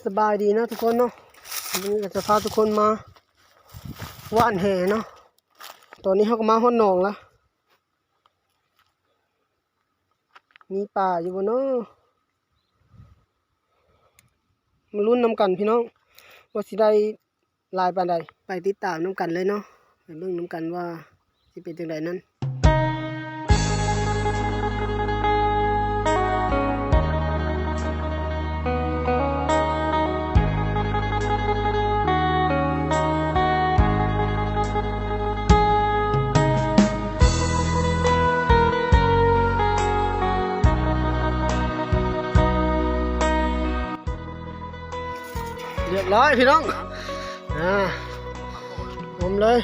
สบายดีนะทุกคนเนาะวันนี้ก็จะพาทุกคนมาว่านแห่เนาะตอนนี้เขาก็มาห้อนหนองแล้วมีป่าอยู่บนเนาะมาลุ้นน้ำกันพี่น้องว่าสิได้ลายปานใดไปติดตามน้ำกันเลยเนาะไปเบิ่งน้ำกันว่าสิเป็นจังไดนั้น เรียบร้อยพี่น้องอ่าผมเลย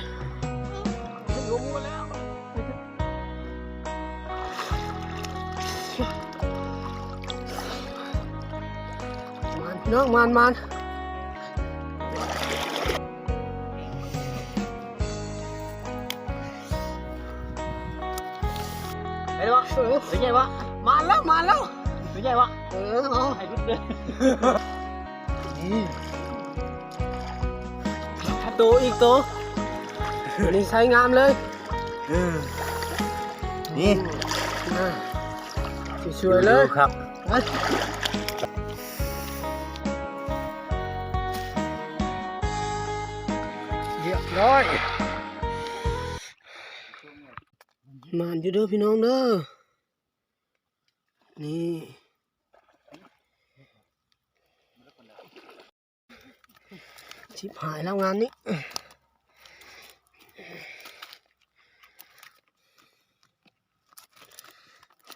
มันพี่น้องมันมันไอ้วะเออเป็นไงวะมาแล้วมาแล้วเป็นไงวะเออเอาไอ้รุ่นเลยนี่ ตัวอีกตัวนนี้ใช้งามเลยนี่อ่าสวยๆเลยครับเรียบร้อยมานอยู่เด้อพี่น้องเด้อนี่ ชิบหายแล้วงานนี้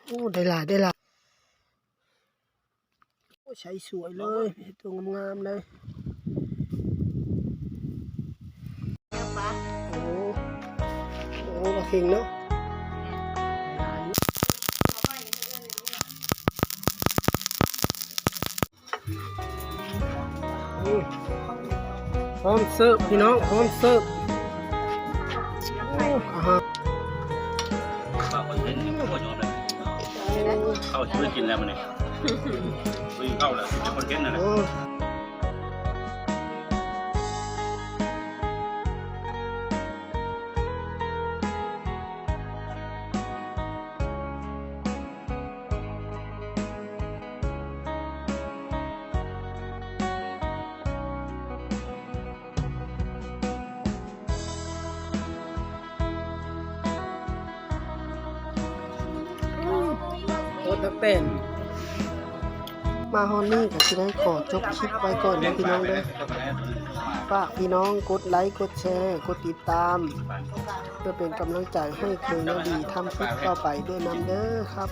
โอ้ได้หลายได้หลายโอ้ใช้สวยเลยตัวงามๆเลยโอ้โอ้ปลาเข็งเนาะอืม พร้อมเสิร์ฟพี่น้องพร้อมเสิร์ฟโอ้อาหารข้าวคนเห็นนี่ก็ยอมเลยเข้าช่วยกินแล้วมันเนี่ยช่วยเข้าแล้วเป็นคนเก่งนั่นแหละ ดตรเป็นมาฮอนนี่ก็จะได้ขอจบคลิปไว้ก่อนนะพี่น้องเด้อฝากพี่น้องกดไลค์กดแชร์ กดติดตาม เพื่อเป็นกำลังใจให้เคยนาดีทำคลิปต่อไปด้วยนำเด้อครับ